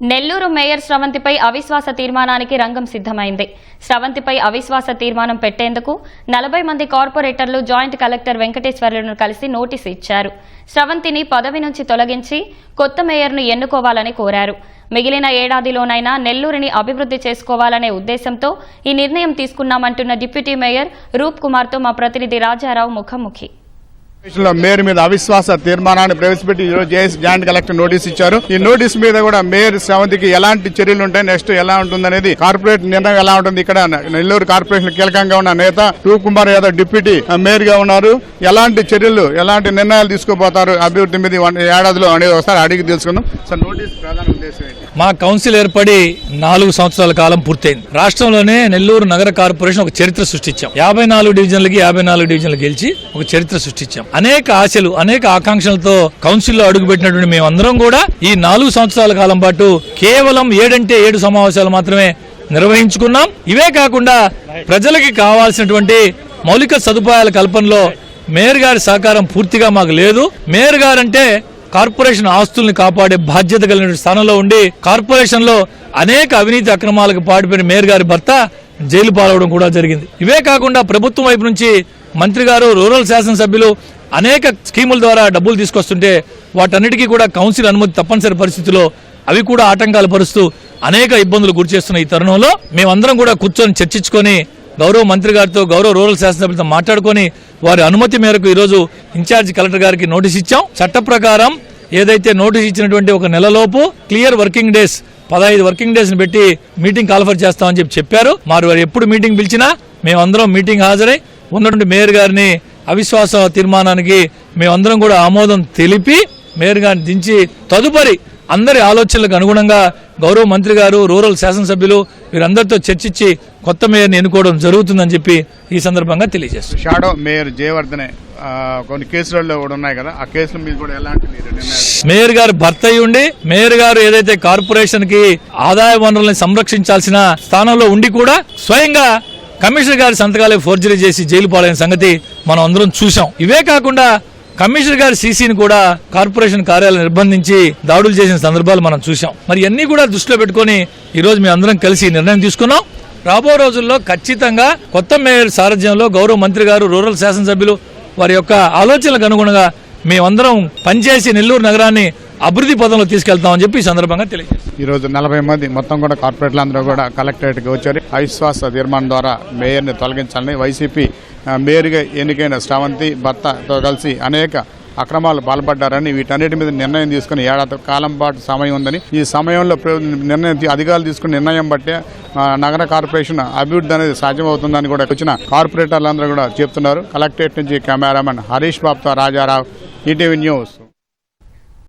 Nellore mayor స్రవంతిపై అవిశ్వాస తీర్మానానికి రంగం సిద్ధమైంది. స్రవంతిపై అవిశ్వాస తీర్మానం పెట్టేందుకు నలభై మంది కార్పొరేటర్లు జాయింట్ కలెక్టర్ వెంకటేశ్వర్లను కలిసి నోటీసు ఇచ్చారు. స్రవంతిని పదవి నుంచి తొలగించి కొత్త మేయర్ను ఎన్నుకోవాలని కోరారు. మిగిలిన ఏడాదిలోనైనా నెల్లూరుని అభివృద్ధి చేసుకోవాలనే ఉద్దేశంతో ఈ నిర్ణయం తీసుకున్నామంటున్న డిప్యూటీ మేయర్ రూప్ కుమార్తో మా ప్రతినిధి రాజారావు ముఖాముఖి. మేయర్ మీద అవిశ్వాస తీర్మానాన్ని ప్రవేశపెట్టి ఈ రోజు జేఎస్ జాయింట్ కలెక్టర్ నోటీస్ ఇచ్చారు. ఈ నోటీస్ మీద కూడా మేయర్ శ్రవంతికి ఎలాంటి చర్యలు ఉంటాయి నెక్స్ట్ ఎలా ఉంటుందనేది కార్పొరేట్ నిర్ణయం ఎలా ఉంటుంది? ఇక్కడ నెల్లూరు కార్పొరేషన్ కీలకంగా ఉన్న నేత శివ్ కుమార్ యాదవ్ డిప్యూటీ మేయర్గా ఉన్నారు. ఎలాంటి చర్యలు ఎలాంటి నిర్ణయాలు తీసుకోబోతారు అభివృద్ధి మీద వన్- ఏడాదిలో అనేది ఒకసారి అడిగి తెలుసుకుందాం. సార్ నోటీస్ ప్రధాన ఉద్దేశం ఏంటి? మా కౌన్సిల్ ఏర్పడి నాలుగు సంవత్సరాల కాలం పూర్తయింది. రాష్ట్రంలోనే నెల్లూరు నగర కార్పొరేషన్ ఒక చరిత్ర సృష్టించాం. యాభై నాలుగు డివిజన్లకి యాభై నాలుగు డివిజన్లు గెలిచి ఒక చరిత్ర సృష్టించాం. అనేక ఆశలు అనేక ఆకాంక్షలతో కౌన్సిల్లో అడుగుపెట్టినటువంటి మేమందరం కూడా ఈ నాలుగు సంవత్సరాల కాలం పాటు కేవలం ఏడంటే ఏడు సమావేశాలు మాత్రమే నిర్వహించుకున్నాం. ఇవే కాకుండా ప్రజలకి కావాల్సినటువంటి మౌలిక సదుపాయాల కల్పనలో మేయర్ గారి సహకారం పూర్తిగా మాకు లేదు. మేయర్ గారంటే కార్పొరేషన్ ఆస్తుల్ని కాపాడే బాధ్యత కలిగిన స్థానంలో ఉండి కార్పొరేషన్లో అనేక అవినీతి అక్రమాలకు పాడిపోయిన మేయర్ గారి భర్త జైలు పాలవడం కూడా జరిగింది. ఇవే కాకుండా ప్రభుత్వం వైపు నుంచి మంత్రి గారు రూరల్ శాసనసభ్యులు అనేక స్కీముల ద్వారా డబ్బులు తీసుకొస్తుంటే వాటన్నిటికీ కూడా కౌన్సిల్ అనుమతి తప్పనిసరి పరిస్థితిలో అవి కూడా ఆటంకాలు పరుస్తూ అనేక ఇబ్బందులు గురి చేస్తున్న ఈ తరుణంలో మేమందరం కూడా కూర్చొని చర్చించుకొని గౌరవ మంత్రి గారితో గౌరవ రూరల్ శాసనసభ్యులతో మాట్లాడుకొని వారి అనుమతి మేరకు ఈరోజు ఇన్ఛార్జ్ కలెక్టర్ గారికి నోటీస్ ఇచ్చాం. చట్ట ప్రకారం ఏదైతే నోటీస్ ఇచ్చినటువంటి ఒక నెలలోపు క్లియర్ వర్కింగ్ డేస్ పదహైదు వర్కింగ్ డేస్ని పెట్టి మీటింగ్ కాల్ఫర్ చేస్తామని చెప్పి చెప్పారు. మరి వారు ఎప్పుడు మీటింగ్ పిలిచినా మేమందరం మీటింగ్ హాజరై ఉన్నటువంటి మేయర్ గారిని అవిశ్వాస తీర్మానానికి మేమందరం కూడా ఆమోదం తెలిపి మేయర్ గారిని దించి తదుపరి అందరి ఆలోచనలకు అనుగుణంగా గౌరవ మంత్రి గారు రూరల్ శాసనసభ్యులు వీరందరితో చర్చించి కొత్త మేయర్ని ఎన్నుకోవడం జరుగుతుందని చెప్పి ఈ సందర్భంగా తెలియజేస్తారు షాడో మేయర్ జయవర్ధనే కొన్ని కేసులలో కూడా ఉన్నాయి కదా ఆ కేసుల మీద కూడా ఎలాంటి మీరు మేయర్ గారు భర్త అయి ఉండి మేయర్ గారు ఏదైతే కార్పొరేషన్కి ఆదాయ వనరుల్ని సంరక్షించాల్సిన స్థానంలో ఉండి కూడా స్వయంగా కమిషనర్ గారి సంతకాలే ఫోర్జరీ చేసి జైలు పాలైన సంగతి మనం అందరం చూసాం ఇవే కాకుండా కమిషనర్ గారి సీసీని కూడా కార్పొరేషన్ కార్యాలయం నిర్బంధించి దాడులు చేసిన సందర్భాలు మనం చూసాం మరి అన్ని కూడా దృష్టిలో పెట్టుకొని ఈ రోజు మేము అందరం కలిసి నిర్ణయం తీసుకున్నాం. రాబో రోజుల్లో ఖచ్చితంగా కొత్త మేయర్ సారథ్యంలో గౌరవ మంత్రి గారు రూరల్ శాసనసభ్యులు వారి యొక్క ఆలోచనలకు అనుగుణంగా మేమందరం పనిచేసి నెల్లూరు నగరాన్ని అభివృద్ధి పదంలో తీసుకెళ్తామని చెప్పి ఈ సందర్భంగా తెలియజేస్తాం ఈ రోజు నలభై మంది మొత్తం కూడా కార్పొరేట్లు అందరూ కూడా కలెక్టరేట్కి వచ్చారు. అవిశ్వాస తీర్మానం ద్వారా మేయర్ని తొలగించాలని వైసీపీ మేయర్గా ఎన్నికైన శ్రావంతి భర్తతో కలిసి అనేక అక్రమాలు పాల్పడ్డారని వీటన్నిటి మీద నిర్ణయం తీసుకుని ఏడాది కాలం పాటు సమయం ఉందని ఈ సమయంలో ప్ర- నిర్ణయం అధికారులు తీసుకున్న నిర్ణయం బట్టే నగర కార్పొరేషన్ అభివృద్ధి అనేది సాధ్యమవుతుందని కూడా వచ్చిన కార్పొరేటర్లందరూ కూడా చెప్తున్నారు. కలెక్టరేట్ నుంచి కెమెరామెన్ హరీష్ బాబుతో రాజారావు ఈటీవీ న్యూస్.